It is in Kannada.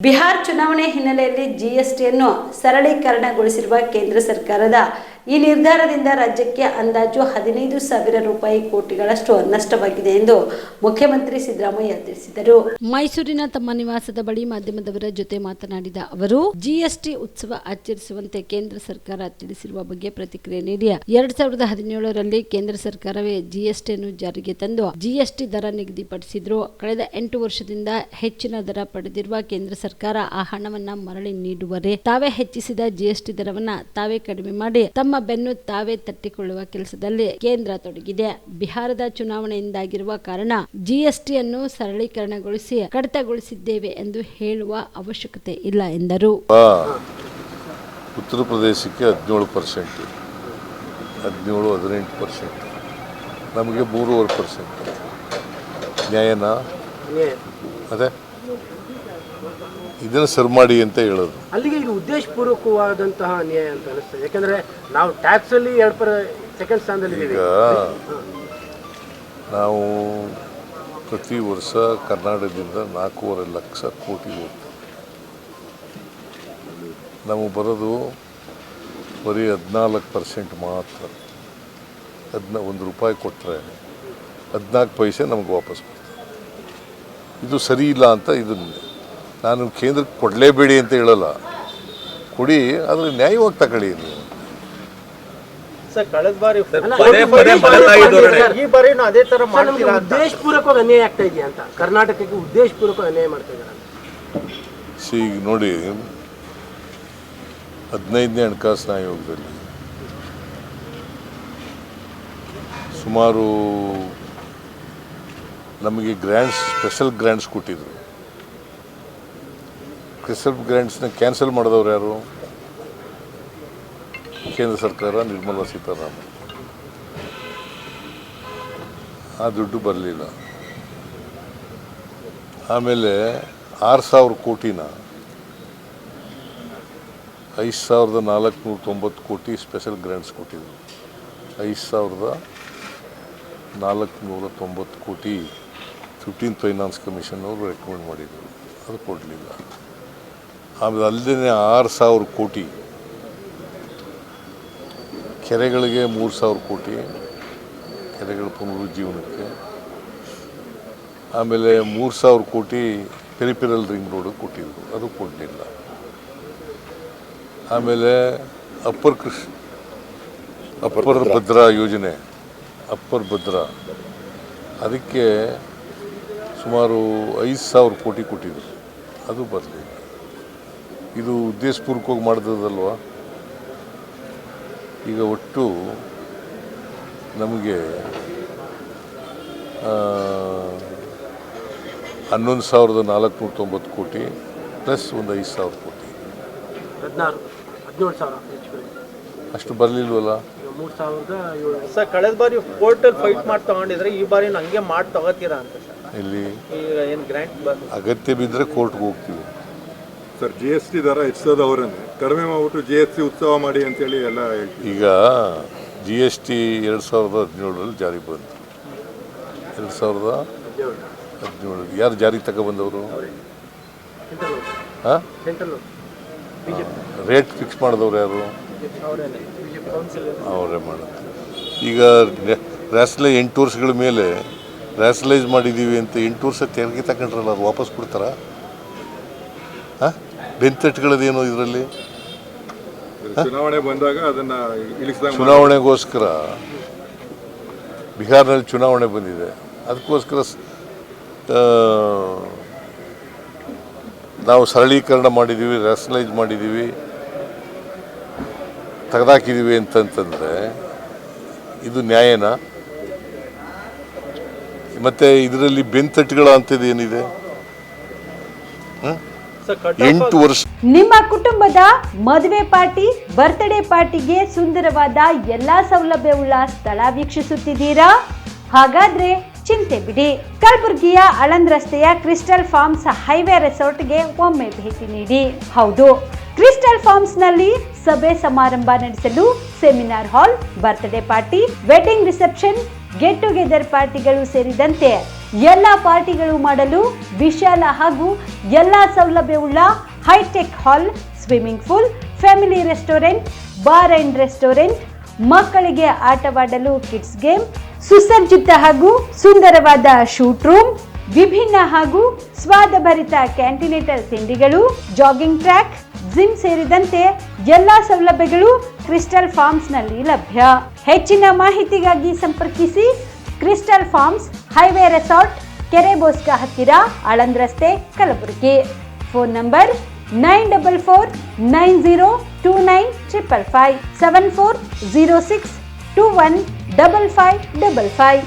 ಬಿಹಾರ ಚುನಾವಣೆ ಹಿನ್ನೆಲೆಯಲ್ಲಿ ಜಿಎಸ್ಟಿಯನ್ನು ಸರಳೀಕರಣಗೊಳಿಸಿರುವ ಕೇಂದ್ರ ಸರ್ಕಾರದ ಈ ನಿರ್ಧಾರದಿಂದ ರಾಜ್ಯಕ್ಕೆ ಅಂದಾಜು ಹದಿನೈದು ಸಾವಿರ ರೂಪಾಯಿ ಕೋಟಿಗಳಷ್ಟು ನಷ್ಟವಾಗಿದೆ ಎಂದು ಮುಖ್ಯಮಂತ್ರಿ ಸಿದ್ದರಾಮಯ್ಯ ತಿಳಿಸಿದರು. ಮೈಸೂರಿನ ತಮ್ಮ ನಿವಾಸದ ಬಳಿ ಮಾಧ್ಯಮದವರ ಜೊತೆ ಮಾತನಾಡಿದ ಅವರು, ಜಿಎಸ್ಟಿ ಉತ್ಸವ ಆಚರಿಸುವಂತೆ ಕೇಂದ್ರ ಸರ್ಕಾರ ತಿಳಿಸಿರುವ ಬಗ್ಗೆ ಪ್ರತಿಕ್ರಿಯೆ ನೀಡಿ ಎರಡ್ ಸಾವಿರದ ಹದಿನೇಳರಲ್ಲಿ ಕೇಂದ್ರ ಸರ್ಕಾರವೇ ಜಿಎಸ್ಟಿಯನ್ನು ಜಾರಿಗೆ ತಂದು ಜಿಎಸ್ಟಿ ದರ ನಿಗದಿಪಡಿಸಿದ್ರು. ಕಳೆದ ಎಂಟು ವರ್ಷದಿಂದ ಹೆಚ್ಚಿನ ದರ ಪಡೆದಿರುವ ಕೇಂದ್ರ ಸರ್ಕಾರ ಆ ಹಣವನ್ನ ಮರಳಿ ನೀಡುವರೆ, ತಾವೇ ಹೆಚ್ಚಿಸಿದ ಜಿಎಸ್ಟಿ ದರವನ್ನ ತಾವೇ ಕಡಿಮೆ ಮಾಡಿ ತಮ್ಮ ಬೆನ್ನು ತಾವೇ ತಟ್ಟಿಕೊಳ್ಳುವ ಕೆಲಸದಲ್ಲಿ ಕೇಂದ್ರ ತೊಡಗಿದೆ. ಬಿಹಾರದ ಚುನಾವಣೆಯಿಂದಾಗಿರುವ ಕಾರಣ ಜಿಎಸ್ಟಿಯನ್ನು ಸರಳೀಕರಣಗೊಳಿಸಿ ಕಡಿತಗೊಳಿಸಿದ್ದೇವೆ ಎಂದು ಹೇಳುವ ಅವಶ್ಯಕತೆ ಇಲ್ಲ ಎಂದರು. ಉತ್ತರ ಪ್ರದೇಶಕ್ಕೆ ಹದಿನೇಳು ಪರ್ಸೆಂಟ್ ಹದಿನೇಳು ಹದಿನೆಂಟು ಪರ್ಸೆಂಟ್ ನಮಗೆ ಮೂರುವರೆ ಪರ್ಸೆಂಟ್ ನ್ಯಾಯನಾ? ಅದೇ? ಇದನ್ನು ಸರಿ ಮಾಡಿ ಅಂತ ಹೇಳೋದು. ಅಲ್ಲಿಗೆ ಇದು ಉದ್ದೇಶಪೂರ್ವಕವಾದಂತಹ ಅನ್ಯಾಯ ಅಂತ ಅನಿಸ್ತದೆ. ಯಾಕಂದ್ರೆ ನಾವು ಟ್ಯಾಕ್ಸ್ ಅಲ್ಲಿ ಎರಡು ಪರ ಸೆಕೆಂಡ್ ಸ್ಥಾನದಲ್ಲಿ ಈಗ ನಾವು ಪ್ರತಿ ವರ್ಷ ಕರ್ನಾಟಕದಿಂದ ನಾಲ್ಕೂವರೆ ಲಕ್ಷ ಕೋಟಿ ಹೋಗ್ತೀವಿ ನಮಗೆ ಬರೋದು ಬರೀ ಹದಿನಾಲ್ಕು ಪರ್ಸೆಂಟ್ ಮಾತ್ರ. ಅದನ್ನ ಒಂದು ರೂಪಾಯಿ ಕೊಟ್ಟರೆ ಹದಿನಾಲ್ಕು ಪೈಸೆ ನಮಗೆ ವಾಪಸ್ ಬರ್ತದೆ. ಇದು ಸರಿ ಇಲ್ಲ ಅಂತ ಇದನ್ನು. ನಾನು ಕೇಂದ್ರಕ್ಕೆ ಕೊಡಲೇಬೇಡಿ ಅಂತ ಹೇಳಲ್ಲ. ಕೊಡಿ ಆದರೆ ನ್ಯಾಯವಾಗಿ ತಗೊಳ್ಳಿ ನೀವು. ಉದ್ದೇಶಪೂರ್ವಕವಾಗಿ ಅನ್ಯಾಯ ಆಗ್ತಾ ಇದೆಯಾ ಅಂತ? ಕರ್ನಾಟಕಕ್ಕೆ ಅನ್ಯಾಯ ಮಾಡ್ತಾ ಇದ್ದಾರೆ ಸಿ ಈಗ ನೋಡಿ ಹದಿನೈದನೇ ಹಣಕಾಸಿನ ಆಯೋಗದಲ್ಲಿ ಸುಮಾರು ನಮಗೆ ಗ್ರ್ಯಾಂಡ್ಸ್ ಸ್ಪೆಷಲ್ ಗ್ರ್ಯಾಂಡ್ಸ್ ಕೊಟ್ಟಿದ್ರು. ಸ್ಪೆಷಲ್ ಗ್ರ್ಯಾಂಡ್ಸ್ನ ಕ್ಯಾನ್ಸಲ್ ಮಾಡಿದವ್ರು ಯಾರು? ಕೇಂದ್ರ ಸರ್ಕಾರ, ನಿರ್ಮಲಾ ಸೀತಾರಾಮನ್. ಆ ದುಡ್ಡು ಬರಲಿಲ್ಲ. ಆಮೇಲೆ ಆರು ಸಾವಿರ ಕೋಟಿನ ಐದು ಸಾವಿರದ ನಾಲ್ಕುನೂರ ತೊಂಬತ್ತು ಕೋಟಿ ಸ್ಪೆಷಲ್ ಗ್ರ್ಯಾಂಡ್ಸ್ ಕೊಟ್ಟಿದ್ರು. ಐದು ಸಾವಿರದ ನಾಲ್ಕುನೂರ ತೊಂಬತ್ತು ಕೋಟಿ ಫಿಫ್ಟೀನ್ ಫೈನಾನ್ಸ್ ಕಮಿಷನ್ ಅವರು ರೆಕಮೆಂಡ್ ಮಾಡಿದರು. ಅದು ಕೊಡಲಿಲ್ಲ. ಆಮೇಲೆ ಅಲ್ಲದೇ ಆರು ಸಾವಿರ ಕೋಟಿ. ಕೆರೆಗಳಿಗೆ ಮೂರು ಸಾವಿರ ಕೋಟಿ. ಕೆರೆಗಳ ಪುನರುಜ್ಜೀವನಕ್ಕೆ. ಆಮೇಲೆ ಮೂರು ಸಾವಿರ ಕೋಟಿ ಪೆರಿಪಿರಲ್ ರಿಂಗ್ ರೋಡ್ ಕೊಟ್ಟಿದ್ರು. ಅದು ಕೊಡಲಿಲ್ಲ. ಆಮೇಲೆ ಅಪ್ಪರ್ ಕೃಷ್, ಅಪ್ಪರ್ ಭದ್ರಾ ಯೋಜನೆ, ಅಪ್ಪರ್ ಭದ್ರಾ. ಅದಕ್ಕೆ ಸುಮಾರು ಐದು ಸಾವಿರ ಕೋಟಿ ಕೊಟ್ಟಿದ್ರು. ಅದು ಬರಲಿಲ್ಲ. ಇದು ಉದ್ದೇಶಪೂರ್ವಕವಾಗಿ ಮಾಡಿದಲ್ವಾ ಈಗ ಒಟ್ಟು ನಮಗೆ ಹನ್ನೊಂದು ಸಾವಿರದ ನಾಲ್ಕುನೂರ ತೊಂಬತ್ತು ಕೋಟಿ ಪ್ಲಸ್ ಒಂದು ಐದು ಸಾವಿರ ಕೋಟಿ. ಅಷ್ಟು ಬರಲಿಲ್ವಲ್ಲ? ಕಳೆದ ಬಾರಿ ಕೋರ್ಟಲ್ಲಿ ಫೈಟ್ ಮಾಡಿ ತಗೊಂಡಿದ್ರೆ ಈ ಬಾರಿ ಹಂಗೆ ಮಾಡಿ ತಗೋತೀರಾ ಅಂತ ಇಲ್ಲಿ ಅಗತ್ಯ ಬಿದ್ದರೆ ಕೋರ್ಟ್ಗೆ ಹೋಗ್ತೀವಿ. ಸರ್ ಜಿ ಎಸ್ ಟಿ ದರ ಹೆಚ್ಚಿಸೋದವರನ್ನೇ ಕಡಿಮೆ ಮಾಡ್ಬಿಟ್ಟು ಜಿ ಎಸ್ ಟಿ ಉತ್ಸವ ಮಾಡಿ ಅಂತೇಳಿ ಎಲ್ಲ ಹೇಳ್ತೀವಿ. ಈಗ ಜಿ ಎಸ್ ಟಿ ಎರಡು ಸಾವಿರದ ಹದಿನೇಳರಲ್ಲಿ ಜಾರಿಗೆ ಬಂತು. ಎರಡು ಸಾವಿರದ ಹದಿನೇಳು ಯಾರು ಜಾರಿಗೆ ತಗೊಬಂದವರು ಹಾಂ? ರೇಟ್ ಫಿಕ್ಸ್ ಮಾಡಿದವ್ರು ಯಾರು? ಅವರೇ ಮಾಡುತ್ತೆ ಈಗ ರ್ಯಾಸ್ಲೈ ಎಂಟು ವರ್ಷಗಳ ಮೇಲೆ ರ್ಯಾಸ್ಲೈಸ್ ಮಾಡಿದ್ದೀವಿ ಅಂತ ಎಂಟು ವರ್ಷ ತೆರಿಗೆ ತಗೊಂಡ್ರಲ್ಲ, ಅದು ವಾಪಸ್ ಕೊಡ್ತಾರಾ? ಹಾಂ? ಬೆಂತಟ್ಟುಗಳದೇನೋ ಇದರಲ್ಲಿ? ಚುನಾವಣೆ ಬಂದಾಗ ಅದನ್ನ ಇಳಿಸಿದಾಗ ಚುನಾವಣೆಗೋಸ್ಕರ. ಬಿಹಾರ್ನಲ್ಲಿ ಚುನಾವಣೆ ಬಂದಿದೆ. ಅದಕ್ಕೋಸ್ಕರ ನಾವು ಸರಳೀಕರಣ ಮಾಡಿದ್ದೀವಿ ರ್ಯಾಷನಲೈಸ್ ಮಾಡಿದ್ದೀವಿ ತೆಗೆದಾಕಿದ್ದೀವಿ ಅಂತಂತಂದರೆ ಇದು ನ್ಯಾಯನ? ಮತ್ತು ಇದರಲ್ಲಿ ಬೆಂತಟ್ಟುಗಳ ಅಂಥದ್ದು ಏನಿದೆ ಕಟ್ ಎಂಟು ವರ್ಷ. ನಿಮ್ಮ ಕುಟುಂಬದ ಮದುವೆ ಪಾರ್ಟಿ ಬರ್ತ್ಡೇ ಪಾರ್ಟಿಗೆ ಸುಂದರವಾದ ಎಲ್ಲಾ ಸೌಲಭ್ಯವುಳ್ಳ ಸ್ಥಳ ವೀಕ್ಷಿಸುತ್ತಿದ್ದೀರಾ? ಹಾಗಾದ್ರೆ ಚಿಂತೆ ಬಿಡಿ. ಕಲಬುರಗಿಯ ಅಳಂದ್ ರಸ್ತೆಯ ಕ್ರಿಸ್ಟಲ್ ಫಾರ್ಮ್ಸ್ ಹೈವೇ ರೆಸಾರ್ಟ್ಗೆ ಒಮ್ಮೆ ಭೇಟಿ ನೀಡಿ. ಹೌದು. ಕ್ರಿಸ್ಟಲ್ ಫಾರ್ಮ್ಸ್ನಲ್ಲಿ ಸಭೆ ಸಮಾರಂಭ ನಡೆಸಲು seminar hall birthday party wedding reception get together ಪಾರ್ಟಿಗಳು ಸೇರಿದಂತೆ ಎಲ್ಲ ಪಾರ್ಟಿಗಳು ಮಾಡಲು ವಿಶಾಲ ಹಾಗೂ ಎಲ್ಲ ಸೌಲಭ್ಯವುಳ್ಳ hitech hall, swimming pool, family restaurant, bar and restaurant, ಮಕ್ಕಳಿಗೆ ಆಟವಾಡಲು ಕಿಡ್ಸ್ ಗೇಮ್, ಸುಸಜ್ಜಿತ ಹಾಗೂ ಸುಂದರವಾದ ಶೂಟ್ ರೂಮ್, ವಿಭಿನ್ನ ಹಾಗೂ ಸ್ವಾದಭರಿತ ಕ್ಯಾಂಟಿನೇಟರ್ ತಿಂಡಿಗಳು, ಜಾಗಿಂಗ್ ಟ್ರ್ಯಾಕ್, ಜಿಮ್ ಸೇರಿದಂತೆ ಎಲ್ಲಾ ಸೌಲಭ್ಯಗಳು ಕ್ರಿಸ್ಟಲ್ ಫಾರ್ಮ್ಸ್ನಲ್ಲಿ ಲಭ್ಯ. ಹೆಚ್ಚಿನ ಮಾಹಿತಿಗಾಗಿ ಸಂಪರ್ಕಿಸಿ ಕ್ರಿಸ್ಟಲ್ ಫಾರ್ಮ್ಸ್, ಹೈವೇ ರೆಸಾರ್ಟ್, ಕೆರೆ ಬೋಸ್ಕ ಹತ್ತಿರ ಆಳಂದ್ ರಸ್ತೆ, Kalaburagi. Phone number nine double four nine zero two nine triple five, seven four zero six two one double five double five.